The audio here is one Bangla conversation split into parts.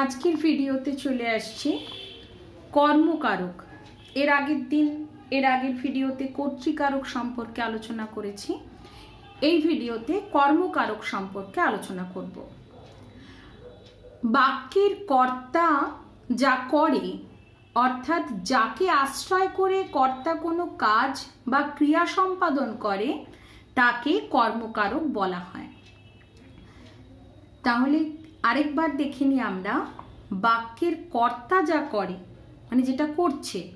আজকের ভিডিওতে চলে আসছি কর্মকারক। এর আগের দিন, এর আগের ভিডিওতে কর্তৃকারক সম্পর্কে আলোচনা করেছি। এই ভিডিওতে কর্মকারক সম্পর্কে আলোচনা করব। বাক্যের কর্তা যা করে, অর্থাৎ যাকে আশ্রয় করে কর্তা কোনো কাজ বা ক্রিয়া সম্পাদন করে, তাকে কর্মকারক বলা হয়। তাহলে আরেকবার দেখে নিই আমরা বাক্যের কর্তা যা করে মানে যেটা করছে,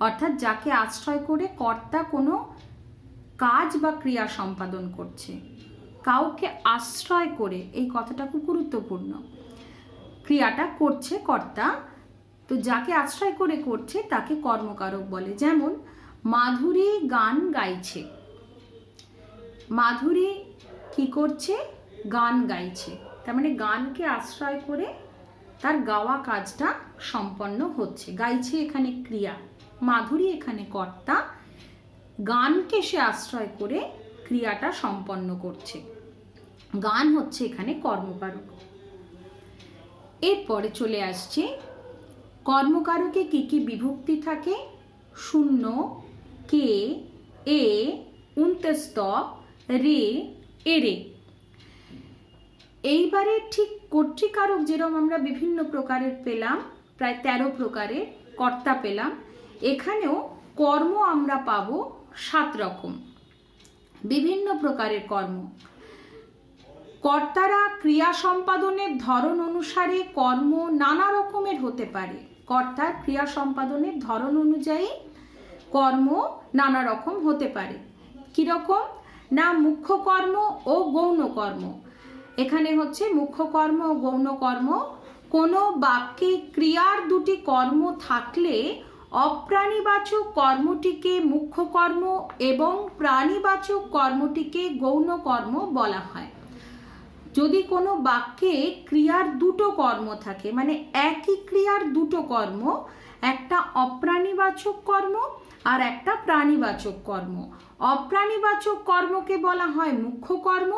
অর্থাৎ যাকে আশ্রয় করে কর্তা কোনো কাজ বা ক্রিয়া সম্পাদন করছে। কাউকে আশ্রয় করে, এই কথাটা খুব গুরুত্বপূর্ণ। ক্রিয়াটা করছে কর্তা, তো যাকে আশ্রয় করে করছে তাকে কর্মকারক বলে। যেমন, মাধুরী গান গাইছে। মাধুরী কি করছে? গান গাইছে। তার মানে গানকে আশ্রয় করে তার গাওয়া কাজটা সম্পন্ন হচ্ছে। গাইছে এখানে ক্রিয়া, মাধুরী এখানে কর্তা। গানকে সে আশ্রয় করে ক্রিয়াটা সম্পন্ন করছে। গান হচ্ছে এখানে কর্মকারক। এরপরে চলে আসছে, কর্মকারকে কি কি বিভক্তি থাকে? শূন্য, কে, এ উন্তস্ত রে এরে এইবারে ঠিক কর্তৃকারক যেরকম আমরা বিভিন্ন প্রকারের পেলাম, প্রায় তেরো প্রকারের কর্তা পেলাম, এখানেও কর্ম আমরা পাবো সাত রকম। বিভিন্ন প্রকারের কর্ম। কর্তারা ক্রিয়া সম্পাদনের ধরন অনুসারে কর্ম নানা রকমের হতে পারে। কর্তার ক্রিয়া সম্পাদনের ধরন অনুযায়ী কর্ম নানা রকম হতে পারে। কীরকম? না মুখ্য কর্ম ও গৌণ কর্ম। এখানে হচ্ছে মুখ্য কর্ম ও গৌণ কর্ম। কোনো বাক্যে ক্রিয়ার দুটি কর্ম থাকলে অপ্রাণীবাচক কর্মটিকে মুখ্য কর্ম এবং প্রাণীবাচক কর্মটিকে গৌণ কর্ম বলা হয়। যদি কোনো বাক্যে ক্রিয়ার দুটো কর্ম থাকে মানে একই ক্রিয়ার দুটো কর্ম, একটা অপ্রাণীবাচক কর্ম আর একটা প্রাণীবাচক কর্ম। অপ্রাণীবাচক কর্মকে বলা হয় মুখ্য কর্ম,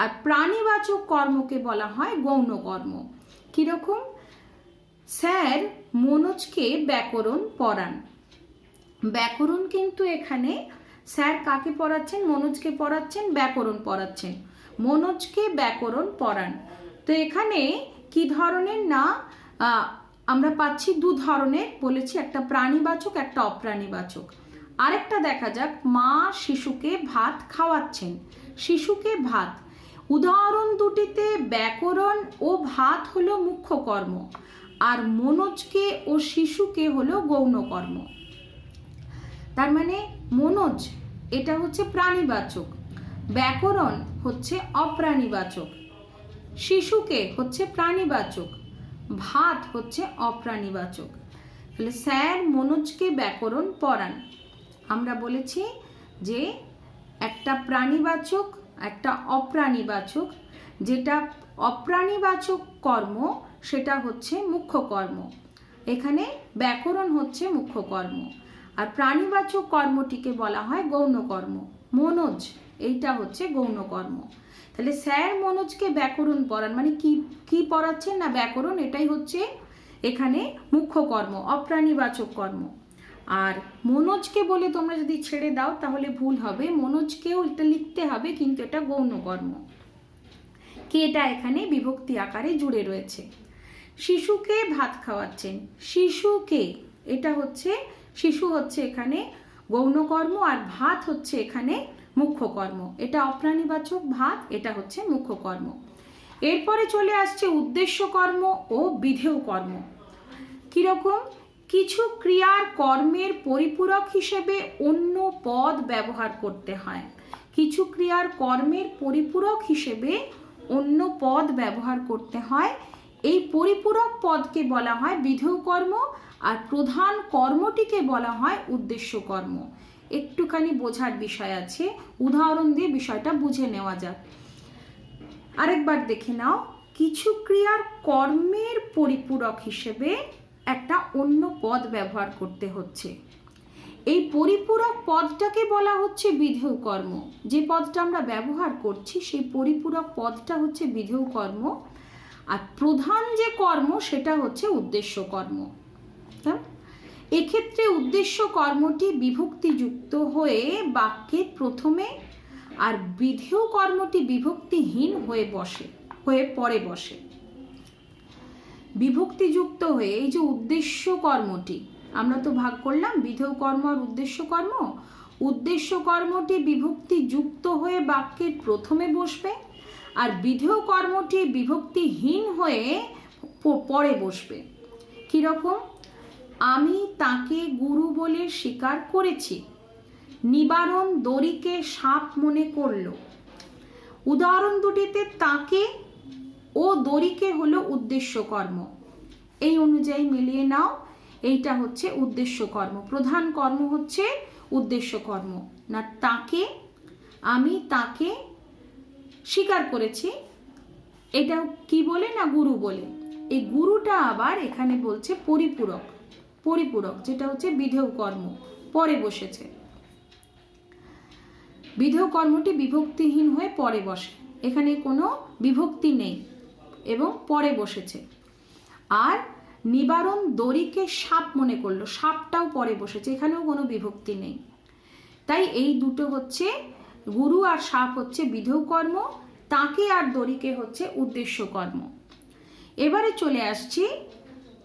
আর প্রাণীবাচক কর্মকে বলা হয় গৌণ কর্ম। কীরকম? স্যার, মনোজকে ব্যাকরণ পড়ান। ব্যাকরণ কিন্তু এখানে স্যার কাকে পড়াচ্ছেন? মনোজকে পড়াচ্ছেন, ব্যাকরণ পড়াচ্ছেন। মনোজকে ব্যাকরণ পড়ান। তো এখানে কি ধরনের না আমরা পাচ্ছি দু ধরনের, বলেছি একটা প্রাণীবাচক, একটা অপ্রাণীবাচক। আরেকটা দেখা যাক, মা শিশুকে ভাত খাওয়াচ্ছেন। শিশুকে ভাত। উদাহরণ দুটিতে ব্যাকরণ ও ভাত হলো মুখ্য কর্ম, আর মনোজকে ও শিশুকে হলো গৌণ কর্ম। তার মানে মনোজ, এটা হচ্ছে প্রাণীবাচক। ব্যাকরণ হচ্ছে অপ্রাণীবাচক। শিশুকে হচ্ছে প্রাণীবাচক। ভাত হচ্ছে অপ্রাণীবাচক। তাহলে স্যার মনোজকে ব্যাকরণ পড়ান। আমরা বলেছি যে একটা প্রাণীবাচক, একটা অপ্রাণীবাচক, যেটা অপ্রাণীবাচক কর্ম, সেটা হচ্ছে মুখ্য কর্ম। এখানে ব্যাকরণ হচ্ছে মুখ্য কর্ম। আর প্রাণীবাচক কর্মটিকে বলা হয় গৌণ কর্ম। মনোজ এইটা হচ্ছে গৌণকর্ম। তাহলে স্যার মনোজকে ব্যাকরণ পড়ান মানে কি কি পড়াচ্ছেন না ব্যাকরণ? এটাই হচ্ছে এখানে মুখ্য কর্ম, অপ্রাণীবাচক কর্ম। আর মনোজকে বলে তোমরা যদি ছেড়ে দাও, তাহলে ভুল হবে। মনোজকেও এটা লিখতে হবে, কিন্তু এটা গৌণ কর্ম কেটা এখানে বিভক্তি আকারে জুড়ে রয়েছে? শিশুকে ভাত খাওয়াচ্ছেন। শিশুকে, এটা হচ্ছে, শিশু হচ্ছে এখানে গৌণকর্ম আর ভাত হচ্ছে এখানে মুখ্য কর্ম। এটা অপ্রাণীবাচক ভাত এটা হচ্ছে মুখ্য কর্ম। এরপরে চলে আসছে উদ্দেশ্য কর্ম ও বিধেয় কর্ম। কীরকম? কিছু ক্রিয়ার কর্মের পরিপূরক হিসেবে অন্য পদ ব্যবহার করতে হয়। কিছু ক্রিয়ার কর্মের পরিপূরক হিসেবে অন্য পদ ব্যবহার করতে হয়। এই পরিপূরক পদকে বলা হয় বিধেয় কর্ম আর প্রধান কর্মটিকে বলা হয় উদ্দেশ্য কর্ম। একটুখানি বোঝার বিষয় আছে। উদাহরণ দিয়ে বিষয়টা বুঝে নেওয়া যাক। আরেকবার দেখে নাও, কিছু ক্রিয়ার কর্মের পরিপূরক হিসেবে একটা অন্য পদ ব্যবহার করতে হচ্ছে। এই পরিপূরক পদটাকে বলা হচ্ছে বিধেয় কর্ম। যে পদটা আমরা ব্যবহার করছি, সেই পরিপূরক পদটা হচ্ছে বিধেয় কর্ম। আর প্রধান যে কর্ম, সেটা হচ্ছে উদ্দেশ্য কর্ম। হ্যাঁ? এক্ষেত্রে উদ্দেশ্য কর্মটি বিভক্তিযুক্ত হয়ে বাক্যের প্রথমে আর বিধেয় কর্মটি বিভক্তিহীন হয়ে বসে, হয়ে পরে বসে। বিভক্তিযুক্ত হয়ে এই যে উদ্দেশ্য কর্মটি, আমরা তো ভাগ করলাম বিধেয় কর্ম আর উদ্দেশ্য কর্ম। উদ্দেশ্য কর্মটি বিভক্তি যুক্ত হয়ে বাক্যের প্রথমে বসবে আর বিধেয় কর্মটি বিভক্তিহীন হয়ে পরে বসবে। কীরকম? আমি তাকে গুরু বলে স্বীকার করেছি। নিবারণ দড়িকে সাপ মনে করল। উদাহরণ দুটিতে তাকে ও দড়িকে হলো উদ্দেশ্য কর্ম এই অনুযায়ী মিলিয়ে নাও, এইটা হচ্ছে উদ্দেশ্য কর্ম প্রধান কর্ম হচ্ছে উদ্দেশ্য কর্ম না, তাকে, আমি তাকে স্বীকার করেছি। এটা কি বলে না গুরু বলে? এই গুরুটা আবার এখানে বলছে পরিপূরক। পরিপূরক, যেটা হচ্ছে বিধেয় কর্ম। পরে বসেছে। বিধেয় কর্মটি বিভক্তিহীন হয়ে পরে বসে। এখানে কোনো বিভক্তি নেই এবং পরে বসেছে। আর নিবারণ দড়িকে সাপ মনে করল। সাপটাও পরে বসেছে, এখানেও কোনো বিভক্তি নেই। তাই এই দুটো হচ্ছে গুরু আর সাপ হচ্ছে বিধেয় কর্ম, তাকে আর দড়িকে হচ্ছে উদ্দেশ্য কর্ম। এবারে চলে আসছি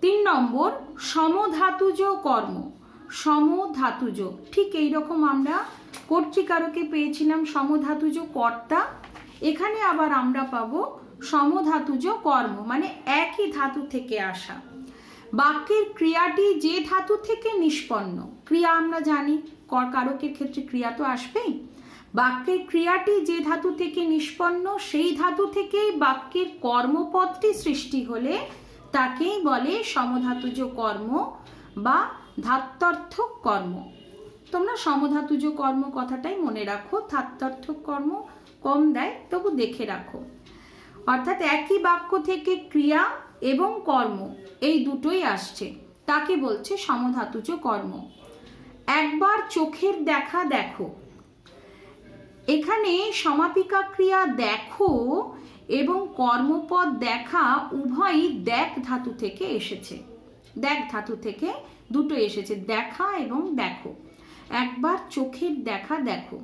তিন নম্বর, সমধাতুজ কর্ম। সমধাতুজ, ঠিক এই রকম আমরা কর্তৃকারকে পেয়েছিলাম সমধাতুজ কর্তা। এখানে আবার আমরা পাবো সমধাতুজ কর্ম মানে একই ধাতু থেকে আসা। বাক্যের ক্রিয়াটি যে ধাতু থেকে নিষ্পন্ন, ক্রিয়া আমরা জানি, কর কারকের ক্ষেত্রে ক্রিয়া তো আসবেই। বাক্যের ক্রিয়াটি যে ধাতু থেকে নিষ্পন্ন, সেই ধাতু থেকেই বাক্যের কর্মপদটি সৃষ্টি হলে তাকেই বলে সমধাতুজ কর্ম বা ধাত্যার্থক কর্ম তোমরা সমধাতুজ কর্ম কথাটাই মনে রাখো ধাত্যার্থক কর্ম কম দেয়, তবু দেখে রাখো। অর্থাৎ একই বাক্য থেকে ক্রিয়া এবং কর্ম এই দুটোই আসছে। তাকে বলছে সমধাতুজ কর্ম। একবার চোখের দেখা দেখো। এখানে সমাপিকা ক্রিয়া দেখো এবং কর্মপদ দেখা উভয়ই দেখ ধাতু থেকে এসেছে। দেখ ধাতু থেকে দুটো এসেছে, দেখা এবং দেখো। একবার চোখের দেখা দেখো।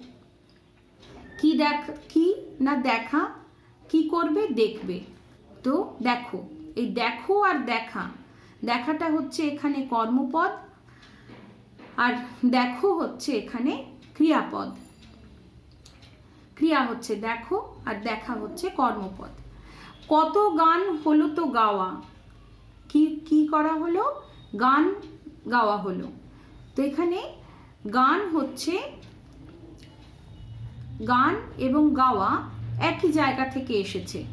কি দেখ, কি না দেখা, কি করবে, দেখবে। তো দেখো, এই দেখো আর দেখা। দেখাটা হচ্ছে এখানে কর্মপদ আর দেখো হচ্ছে এখানে ক্রিয়াপদ। ক্রিয়া হচ্ছে দেখো আর দেখা হচ্ছে কর্মপদ কত গান হলো তো গাওয়া? কি কি করা হলো? গান গাওয়া হলো। তো এখানে গান হচ্ছে, গান এবং গাওয়া একই জায়গা থেকে এসেছে।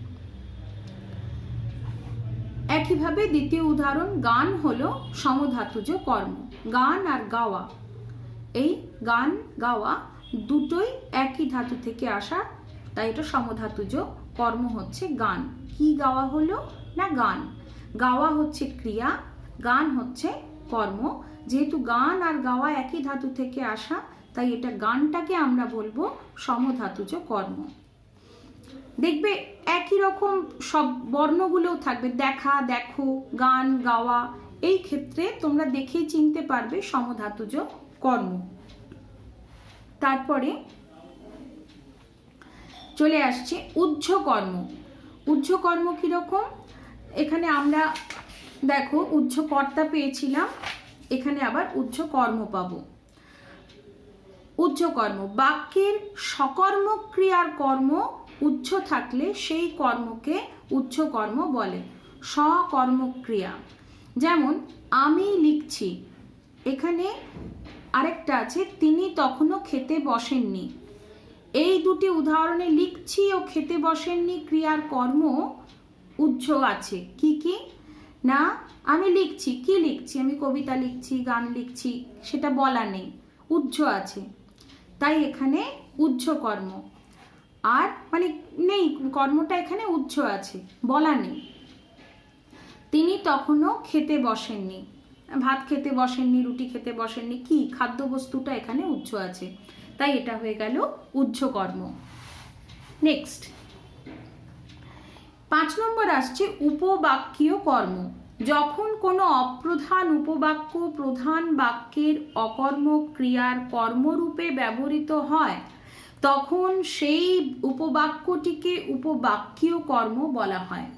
একইভাবে দ্বিতীয় উদাহরণ, গান হলো সমধাতুজ কর্ম। গান আর গাওয়া। এই গান গাওয়া দুটোই একই ধাতু থেকে আসা, তাই এটা সমধাতুজ কর্ম হচ্ছে গান। কি গাওয়া হলো? না, গান। গাওয়া হচ্ছে ক্রিয়া, গান হচ্ছে কর্ম। যেহেতু গান আর গাওয়া একই ধাতু থেকে আসা, তাই এটা গানটাকে আমরা বলব সমধাতুজ কর্ম। দেখবে একই রকম সব বর্ণগুলোও থাকবে। দেখা, দেখো, গান, গাওয়া, এই ক্ষেত্রে তোমরা দেখেই চিনতে পারবে সমধাতুজ কর্ম। তারপরে চলে আসছে উজ্জ কর্ম উজ্জ কর্ম কীরকম? এখানে আমরা, দেখো উজ্জ কর্তা পেয়েছিলাম, এখানে আবার উজ্জ কর্ম পাবো। কর্ম বাক্যের সকর্ম ক্রিয়ার কর্ম উচ্চ থাকলে সেই কর্মকে উচ্চ কর্ম বলে সকর্মক্রিয়া যেমন, আমি লিখছি, এখানে আরেকটা আছে, তিনি তখনও খেতে বসেননি। এই দুটি উদাহরণে লিখছি ও খেতে বসেননি ক্রিয়ার কর্ম উজ্জ আছে। কি কি? না, আমি লিখছি। কি লিখছি? আমি কবিতা লিখছি, গান লিখছি, সেটা বলা নেই। উজ্জ আছে। তাই এখানে উজ্জ কর্ম। আর মানে নেই, কর্মটা এখানে উচ্চ আছে, বলা নেই। তিনি তখনও খেতে বসেননি। ভাত খেতে বসেননি, রুটি খেতে বসেননি, কি খাদ্যবস্তুটা এখানে উচ্চ আছে? তাই এটা হয়ে গেল উচ্চ কর্ম নেক্সট পাঁচ নম্বর আসছে উপবাক্যীয় কর্ম। যখন কোনো অপ্রধান উপবাক্য প্রধান বাক্যের অকর্ম ক্রিয়ার কর্মরূপে ব্যবহৃত হয়, তখন সেই উপবাক্যটিকে উপবাক্যীয় কর্ম বলা হয়।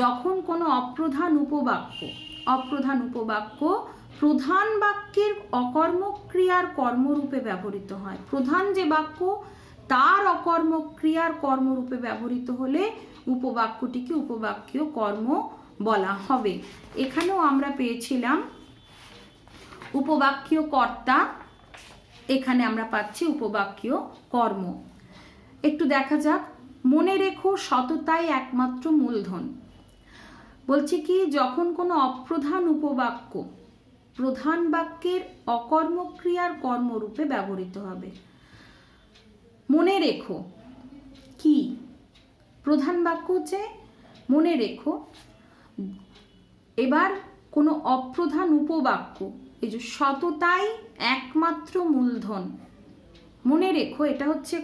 যখন কোনো অপ্রধান উপবাক্য অপ্রধান উপবাক্য, প্রধান বাক্যের অকর্মক্রিয়ার কর্মরূপে ব্যবহৃত হয়। প্রধান যে বাক্য, তার অকর্মক্রিয়ার কর্মরূপে ব্যবহৃত হলে উপবাক্যটিকে উপবাক্যীয় কর্ম বলা হবে। এখানেও আমরা পেয়েছিলাম উপবাক্যীয় কর্তা, এখানে আমরা পাচ্ছি উপবাক্যীয় কর্ম। একটু দেখা যাক। মনে রেখো, সততাই একমাত্র মূলধন। বলছি কি, যখন কোনো অপ্রধান উপবাক্য, প্রধান বাক্যের অকর্মক্রিয়ার কর্মরূপে ব্যবহৃত হবে। মনে রেখো, কি? প্রধান বাক্য হচ্ছে, মনে রেখো, এবার কোনো অপ্রধান উপবাক্য, এই যে সততাই একমাত্র মূলধন। মনে রেখো, এটা হচ্ছে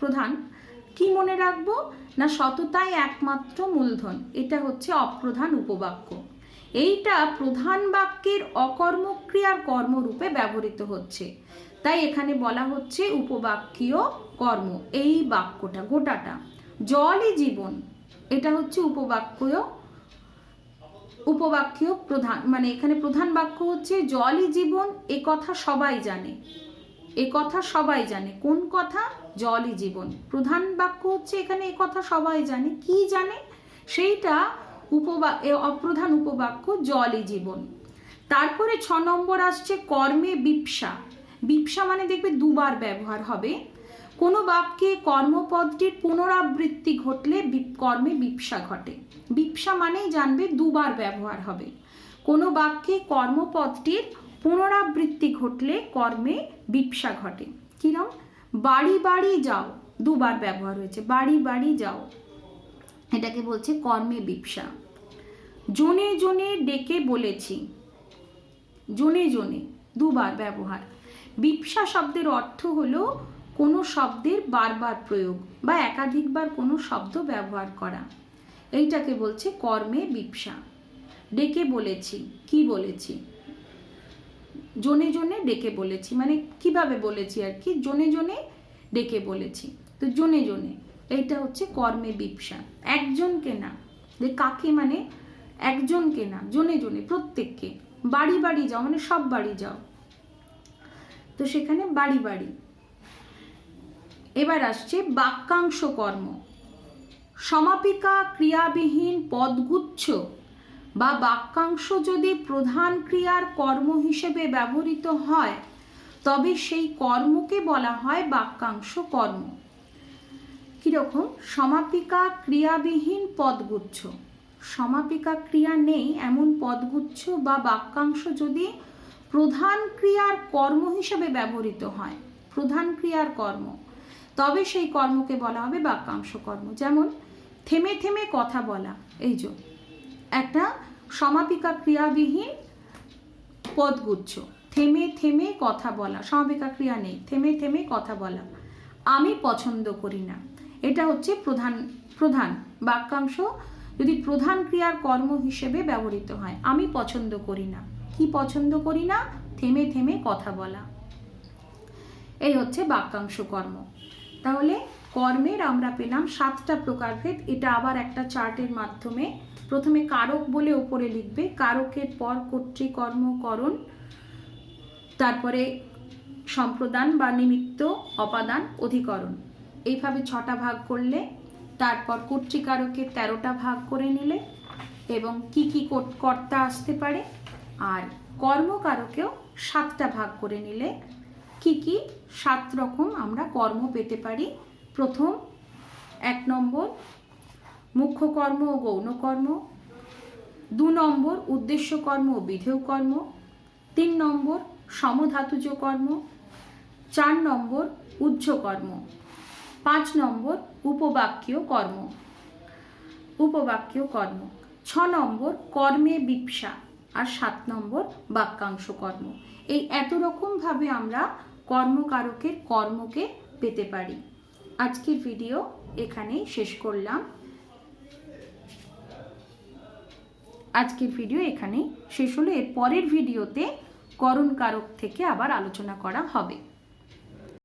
প্রধান। কি মনে রাখব? না, সততাই একমাত্র মূলধন। এটা হচ্ছে অপ্রধান উপবাক্য। এইটা প্রধান বাক্যের অকর্মক্রিয়ার কর্মরূপে ব্যবহৃত হচ্ছে। তাই এখানে বলা হচ্ছে উপবাক্যীয় কর্ম। এই বাক্যটা, গোটাটা। জলই জীবন। এটা হচ্ছে উপবাক্য উপবাক্য প্রধান মানে এখানে প্রধান বাক্য হচ্ছে জলই জীবন, এ কথা সবাই জানে। এ কথা সবাই জানে। কোন কথা? জলই জীবন। প্রধান বাক্য হচ্ছে এখানে এ কথা সবাই জানে। কি জানে? সেইটা উপবা অপ্রধান উপবাক্য জলই জীবন। তারপরে ছ নম্বর আসছে কর্মে বিপসা। বিপসা মানে দেখবে দুবার ব্যবহার হবে। কোনো বাক্যে কর্মপদটির পুনরাবৃত্তি ঘটলে কর্মে বিপসা ঘটে। বিপসা মানেই জানবে দুবার ব্যবহার হবে। কোনো বাক্যে কর্মপদটির পুনরাবৃত্তি ঘটলে কর্মে বিপসা ঘটে। কিরম? বাড়ি বাড়ি যাও। দুবার ব্যবহার হয়েছে, বাড়ি বাড়ি যাও। এটাকে বলছে কর্মে বিপসা। জনে জনে ডেকে বলেছি। জনে জনে দুবার ব্যবহার। বিপসা শব্দের অর্থ হলো কোনো শব্দের বারবার প্রয়োগ বা একাধিকবার কোনো শব্দ ব্যবহার করা। এইটাকে বলছে কর্মে বিপসা। ডেকে বলেছি, কি বলেছি? জনে জনে ডেকে বলেছি মানে কীভাবে বলেছি আর কি? জনে জনে ডেকে বলেছি। তো জনে জনে, এইটা হচ্ছে কর্মে বিপসা। একজনকে না, যে কাকে মানে একজনকে না, জনে জনে, প্রত্যেককে। বাড়ি বাড়ি যাও মানে সব বাড়ি যাও। তো সেখানে বাড়ি বাড়ি। এবার আসছে বাক্যাংশ কর্ম। সমাপিকা ক্রিয়াবিহীন পদগুচ্ছ বা বাক্যাংশ যদি প্রধান ক্রিয়ার কর্ম হিসেবে ব্যবহৃত হয়, তবে সেই কর্মকে বলা হয় বাক্যাংশ কর্ম। কীরকম? সমাপিকা ক্রিয়াবিহীন পদগুচ্ছ। সমাপিকা ক্রিয়া নেই এমন পদগুচ্ছ বা বাক্যাংশ যদি প্রধান ক্রিয়ার কর্ম হিসেবে ব্যবহৃত হয়, প্রধান ক্রিয়ার কর্ম, তবে সেই কর্মকে বলা হবে বাক্যাংশ কর্ম। যেমন, থেমে থেমে কথা বলা, এই যে। একটা সমাপিকা ক্রিয়াবিহীন পদগুচ্ছ। থেমে থেমে কথা বলা। সমাপিকা ক্রিয়া নেই। থেমে থেমে কথা বলা। আমি পছন্দ করি না। এটা হচ্ছে প্রধান প্রধান বাক্যাংশ। যদি প্রধান ক্রিয়ার কর্ম হিসেবে ব্যবহৃত হয়, আমি পছন্দ করি না। কি পছন্দ করি না? থেমে থেমে কথা বলা। এই হচ্ছে বাক্যাংশ কর্ম। তাহলে কর্মের আমরা পেলাম সাতটা প্রকারভেদ। এটা আবার একটা চার্টের মাধ্যমে প্রথমে কারক বলে ওপরে লিখবে, কারকের পর কর্তৃকর্ম করণ তারপরে সম্প্রদান বা নিমিত্ত অপাদান অধিকরণ। এইভাবে ছটা ভাগ করলে, তারপর কর্তৃকারকের তেরোটা ভাগ করে নিলে এবং কি কি কর- কর্তা আসতে পারে, আর কর্মকারকেও সাতটা ভাগ করে নিলে কি কি, সাত রকম আমরা কর্ম পেতে পারি। প্রথম, এক নম্বর মুখ্য কর্ম ও গৌণ কর্ম। দু নম্বর, উদ্দেশ্য কর্ম ও বিধেয় কর্ম। তিন নম্বর, সমধাতুজ কর্ম। চার নম্বর, উজ্জ কর্ম। পাঁচ নম্বর উপবাক্যীয় কর্ম। উপবাক্যীয় কর্ম। ছ নম্বর, কর্মে বিপসা। আর সাত নম্বর, বাক্যাংশ কর্ম। এই এত রকমভাবে আমরা কর্মকারকের কর্মকে পেতে পারি। আজকের ভিডিও এখানেই শেষ করলাম। আজকের ভিডিও এখানেই শেষ হলো। এর পরের ভিডিওতে করণ কারক থেকে আবার আলোচনা করা হবে।